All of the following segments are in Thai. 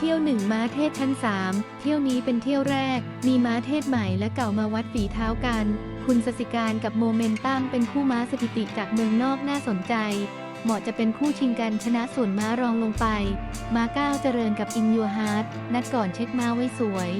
ที่ยวหนึ่งม้าเทศชั้น 3 เที่ยวนี้เป็นเที่ยวแรก มีม้าเทศใหม่และเก่ามาวัดฝีเท้ากัน คุณสสิการกับโมเมนตัมเป็นคู่ม้าสถิติจากเมืองนอกน่าสนใจ เหมาะจะเป็นคู่ชิงกันชนะส่วนม้ารองลงไป ม้าก้าวเจริญกับอินยูฮาร์ดนัดก่อนเช็คม้าไว้สวย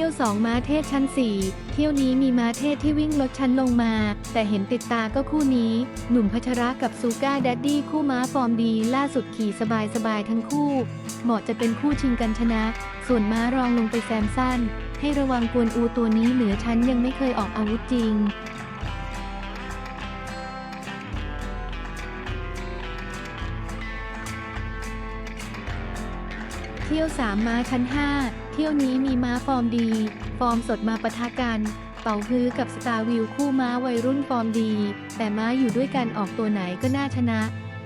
ที่ยว 2 ม้าเทศชั้น 4 เที่ยวนี้มีม้าเทศที่วิ่งลดชั้นลงมา แต่เห็นติดตาก็คู่นี้ หนุ่มพัชระกับซูก้าแดดดี้คู่ม้าฟอร์มดี ล่าสุดขี่สบายสบายๆทั้งคู่ เหมาะจะเป็นคู่ชิงกันชนะ ส่วนม้ารองลงไปแซมสั้น ให้ระวังกวนอูตัวนี้เหนือชั้นยังไม่เคยออกอาวุธจริงเที่ยว 3 ม้าชั้น 5 ที่ยวนี้มีม้าฟอร์มดี ฟอร์มสดมาปะทะกัน เป่าฮื้อกับสตาร์วิวคู่ม้าวัยรุ่นฟอร์มดี แต่ม้าอยู่ด้วยกันออกตัวไหนก็น่าชนะ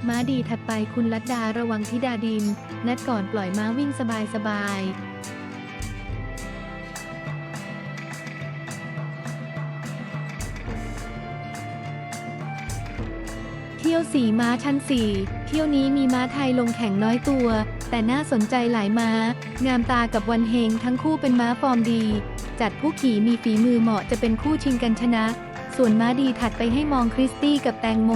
ม้าดีถัดไปคุณลัดดาระวังทิดาดิน นัดก่อนปล่อยม้าวิ่งสบายสบายเที่ยวสีม้าชั้น4เที่ยวนี้มีม้าไทยลงแข่งน้อยตัว แต่น่าสนใจหลายม้า งามตากับวันเฮงทั้งคู่เป็นม้าฟอร์มดี จัดผู้ขี่มีฝีมือเหมาะจะเป็นคู่ชิงกันชนะ ส่วนม้าดีถัดไปให้มองคริสตี้กับแตงโม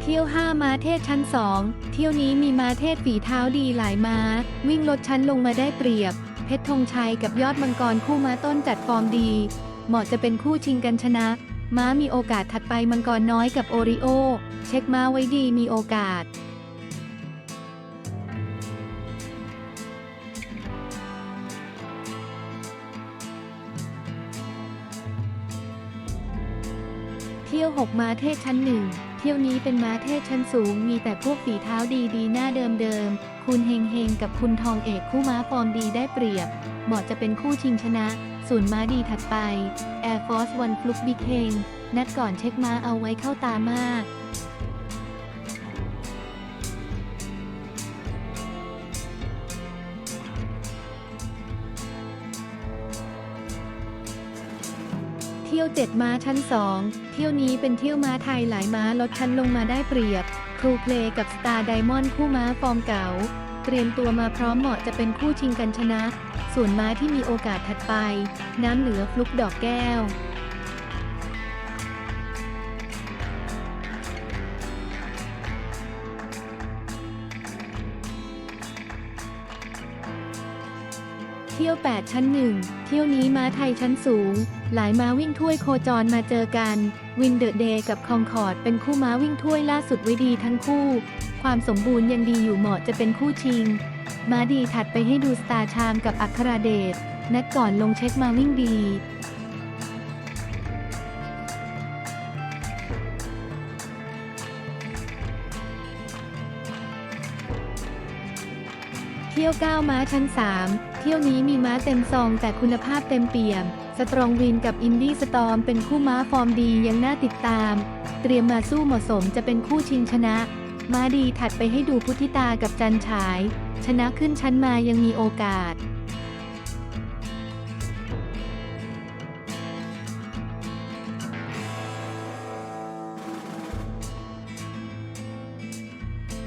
เที่ยว 5 ม้าเทศชั้น 2 เที่ยวนี้มีม้าเทศฝีเท้าดีหลายม้า วิ่งลดชั้นลงมาได้เปรียบ เพชรธงชัยกับยอดมังกรคู่ม้าต้นจัดฟอร์มดี เหมาะจะเป็นคู่ชิงกันชนะ ม้ามีโอกาสถัดไปมังกรน้อยกับโอริโอ เช็คม้าไว้ดีมีโอกาสเที่ยว 6 มาเทศชั้นหนึ่ง ที่ยวนี้เป็นม้าเทศชั้นสูง มีแต่พวกฝีเท้าดีดีๆหน้าเดิมๆ คุณเฮงเฮงกับคุณทองเอกคู่ม้าฟอร์มดีได้เปรียบ เหมาะจะเป็นคู่ชิงชนะ ส่วนม้าดีถัดไป Air Force One ฟลุกบิ๊กเฮงนัดก่อนเช็คม้าเอาไว้เข้าตามาก ที่ยว 7 ม้าชั้น 2 เที่ยวนี้เป็นเที่ยวม้าไทยหลายม้าลดชั้นลงมาได้เปรียบ ครูเพลย์กับสตาร์ไดมอนด์คู่ม้าฟอร์มเก่า เตรียมตัวมาพร้อมเหมาะจะเป็นคู่ชิงกันชนะ ส่วนม้าที่มีโอกาสถัดไป น้ำเหลือฟลุกดอกแก้วเที่ยว 8 ชั้น 1 เที่ยวนี้ม้าไทยชั้นสูง หลายม้าวิ่งถ้วยโคจรมาเจอกัน วินเดอะเดย์กับคองคอร์ดเป็นคู่ม้าวิ่งถ้วยล่าสุดไว้ดีทั้งคู่ ความสมบูรณ์ยังดีอยู่เหมาะจะเป็นคู่ชิงม้าดีถัดไปให้ดูสตาร์ชามกับอัคราเดช นัดก่อนลงเช็คมาวิ่งดีเที่ยว9ม้าชั้น 3 เที่ยวนี้มีม้าเต็มซองแต่คุณภาพเต็มเปี่ยม สตรองวินกับอินดี้สตอมเป็นคู่ม้าฟอร์มดียังน่าติดตาม เตรียมมาสู้เหมาะสมจะเป็นคู่ชิงชนะ ม้าดีถัดไปให้ดูพุทธิตากับจันฉาย ชนะขึ้นชั้นมายังมีโอกาส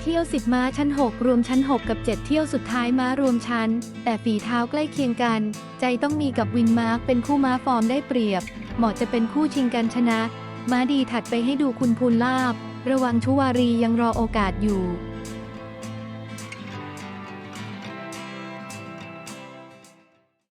เที่ยว 10 ม้าชั้น 6 รวมชั้น 6 กับ 7 เที่ยวสุดท้ายม้ารวมชั้น แต่ฝีเท้าใกล้เคียงกัน ใจต้องมีกับวินมาร์กเป็นคู่ม้าฟอร์มได้เปรียบ เหมาะจะเป็นคู่ชิงกันชนะ ม้าดีถัดไปให้ดูคุณพูนลาบ ระวังชุวารียังรอโอกาสอยู่